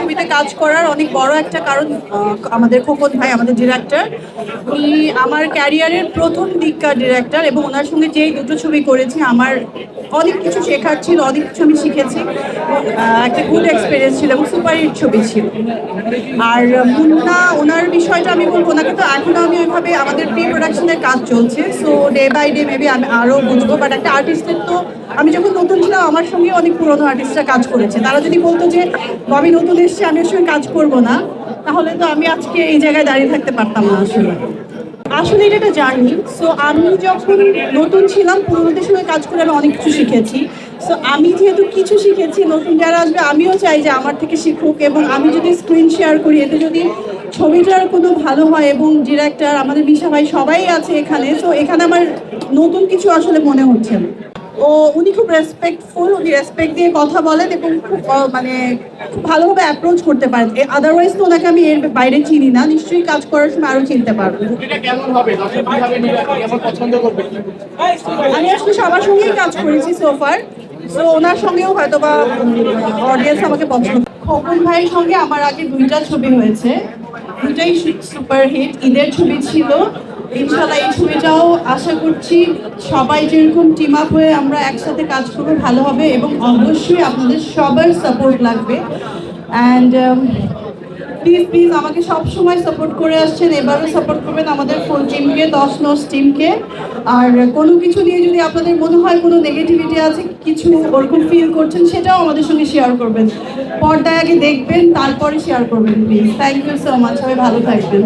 ছবিতে কাজ করার অনেক বড় একটা কারণ আমাদের খোকন ভাই, আমাদের ডিরেক্টর উনি আমার ক্যারিয়ারের প্রথম দিককার ডিরেক্টর এবং ওনার সঙ্গে যেই দুটো ছবি করেছি, আমার অনেক কিছু শেখার ছিল, অনেক কিছু আমি শিখেছি। একটা গুড এক্সপিরিয়েন্স ছিল এবং সুপার হিট ছবি ছিল। আর মুন্না, ওনার বিষয়টা আমি বলব ওনাকে তো এখনও আমি ওইভাবে আমাদের প্রি প্রোডাকশনের কাজ চলছে। So day by day maybe আমি আরও বুঝব বাট একটা আর্টিস্টের তো, আমি যখন নতুন ছিলাম, আমার সঙ্গে অনেক পুরনো আর্টিস্টরা কাজ করেছে। তারা যদি বলতো যে, আমি নতুন এসেছি আমি ওর সঙ্গে কাজ করব না, তাহলে তো আমি আজকে এই জায়গায় দাঁড়িয়ে থাকতে পারতাম না আসলে আসলে এটা একটা জার্নি সো আমি যখন নতুন ছিলাম পুরোনোদের সঙ্গে কাজ করে আমি অনেক কিছু শিখেছি সো আমি যেহেতু কিছু শিখেছি, নতুন যারা আসবে, আমিও চাই যে আমার থেকে শিখুক, এবং আমি যদি স্ক্রিন শেয়ার করি, এতে যদি ছবিটার কোনো ভালো হয়, এবং ডিরেক্টর আমাদের বিশা ভাই সবাই আছে এখানে সো এখানে আমার নতুন কিছু আসলে মনে হচ্ছে না। ও উনি খুব রেসপেক্টফুল উনি রেসপেক্ট দিয়ে কথা বলেন এবং খুব মানে খুব ভালোভাবে অ্যাপ্রোচ করতে পারেন। আদারওয়াইজ তো ওনাকে আমি এর বাইরে চিনি না। নিশ্চয়ই কাজ করার সময় আরও চিনতে পারব। আমি আসলে সবার সঙ্গেই কাজ করেছি সোফার তো ওনার সঙ্গেও হয়তো বা অডিয়েন্স আমাকে পছন্দ খোকন ভাইয়ের সঙ্গে আমার আগে দুইটা ছবি হয়েছে। দুইটাই সুপার হিট ঈদের ছবি ছিল। ইনশাল্লাহ এই ছবিটাও আশা করছি সবাই যেরকম টিম আপ হয়ে আমরা একসাথে কাজ করব, ভালো হবে এবং অবশ্যই আপনাদের সবার সাপোর্ট লাগবে। অ্যান্ড প্লিজ প্লিজ আমাকে সব সময় সাপোর্ট করে আসছেন, এবারও সাপোর্ট করবেন আমাদের ফুল টিমকে দশ নস টিমকে আর কোনো কিছু নিয়ে যদি আপনাদের মনে হয় কোনো নেগেটিভিটি আছে, কিছু ওরকম ফিল করছেন, সেটাও আমাদের সঙ্গে শেয়ার করবেন। পর্দায় আগে দেখবেন, তারপরে শেয়ার করবেন please thank you so much সবাই ভালো থাকবেন।